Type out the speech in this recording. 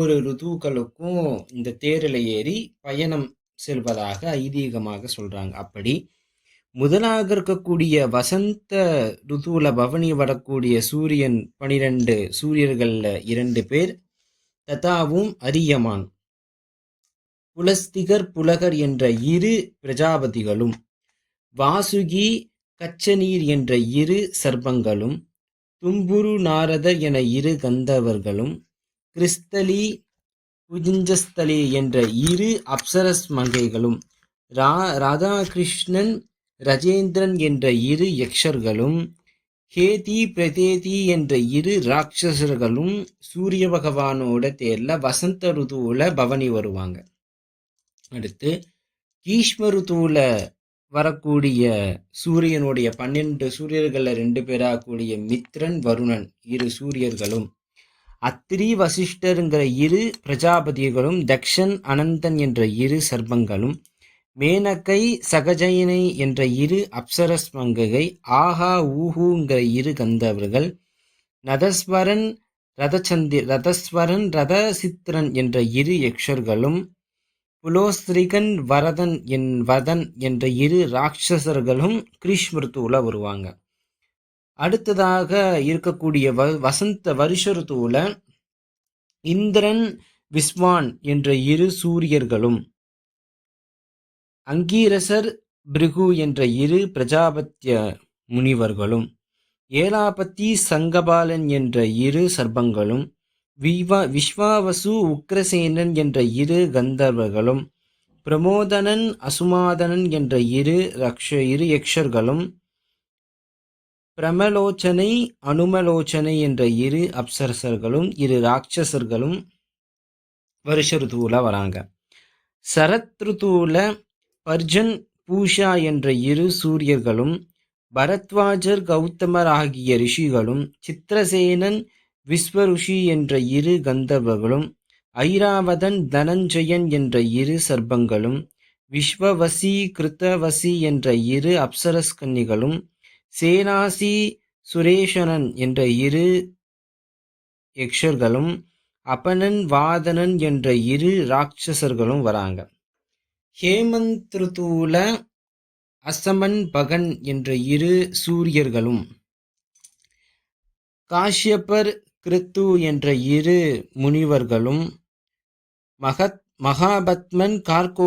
ஒரு ருதுக்களுக்கும் இந்த தேரில் ஏறி பயணம் செல்வதாக ஐதீகமாக சொல்றாங்க. அப்படி முதலாக இருக்கக்கூடிய வசந்த ருதுவில் பவனி வரக்கூடிய சூரியன் பனிரெண்டு சூரியர்களில் இரண்டு பேர் ததாவும் அரியமான். புலஸ்திகர் புலகர் என்ற இரு பிரஜாபதிகளும் வாசுகி கச்சநீர் என்ற இரு சர்பங்களும் தும்புரு நாரதர் என இரு கந்தவர்களும் கிறிஸ்தலி குஜிஞ்சஸ்தலி என்ற இரு அப்சரஸ் மங்கைகளும் ரா ராதாகிருஷ்ணன் ரஜேந்திரன் என்ற இரு யக்ஷர்களும் ஹேதி பிரதேதி என்ற இரு ராட்சசர்களும் சூரிய பகவானோட தேர்ல வசந்த ருதுவில் பவனி வருவாங்க. அடுத்து கீஷ்ம ருதுவில் வரக்கூடிய சூரியனுடைய பன்னெண்டு சூரியர்களில் ரெண்டு பேராகக்கூடிய கூடிய மித்ரன் வருணன் இரு சூரியர்களும். அத்திரி வசிஷ்டருங்கிற இரு பிரஜாபதிகளும் தக்ஷன் அனந்தன் என்ற இரு சர்பங்களும் மேனக்கை சகஜயினை என்ற இரு அப்சரஸ் மங்கை ஆஹா ஊஹுங்கிற இரு கந்தவர்கள் நதஸ்வரன் ரதச்சந்தி ரதஸ்வரன் ரதசித்திரன் என்ற இரு யக்ஷர்களும் புலோஸ்திரிகன் வரதன் என் வதன் என்ற இரு ராட்சசர்களும் கிரீஷ்மிருத்துவில் வருவாங்க அடுத்ததாக இருக்கக்கூடிய வ வசந்த வருஷ ருத்துவில் இந்திரன் விஸ்வான் என்ற இரு சூரியர்களும் அங்கீரசர் பிருகு என்ற இரு பிரஜாபத்திய முனிவர்களும் ஏலாபத்தி சங்கபாலன் என்ற இரு சர்பங்களும் விவா விஸ்வாவசு உக்ரசேனன் என்ற இரு கந்தர்வர்களும் பிரமோதனன் அசுமாதனன் என்ற இரு ரக்ஷ இரு யக்ஷர்களும் பிரமலோச்சனை அனுமலோச்சனை என்ற இரு அப்சரசர்களும் இரு ராட்சசர்களும் வருஷ ருத்துவில் வராங்க. சரத் ருத்துவில் பர்ஜன் பூஷா என்ற இரு சூரியர்களும் பரத்வாஜர் கௌதமர் ஆகிய ரிஷிகளும் சித்திரசேனன் விஸ்வருஷி என்ற இரு கந்தர்வர்களும் ஐராவதன் தனஞ்சயன் என்ற இரு சர்பங்களும் விஸ்வவசி கிருத்தவசி என்ற இரு அப்சரஸ் கன்னிகளும் சேனாசி சுரேஷனன் என்ற இரு யக்ஷர்களும் அப்பனன் வாதனன் என்ற இரு ராட்சசர்களும் வராங்க. ஹேமந்த் அசமன் பகன் என்ற இரு சூரியர்களும் காஷ்யபர் கிருத்து என்ற இரு முனிவர்களும் மகத் மகாபத்மன் கார்கோ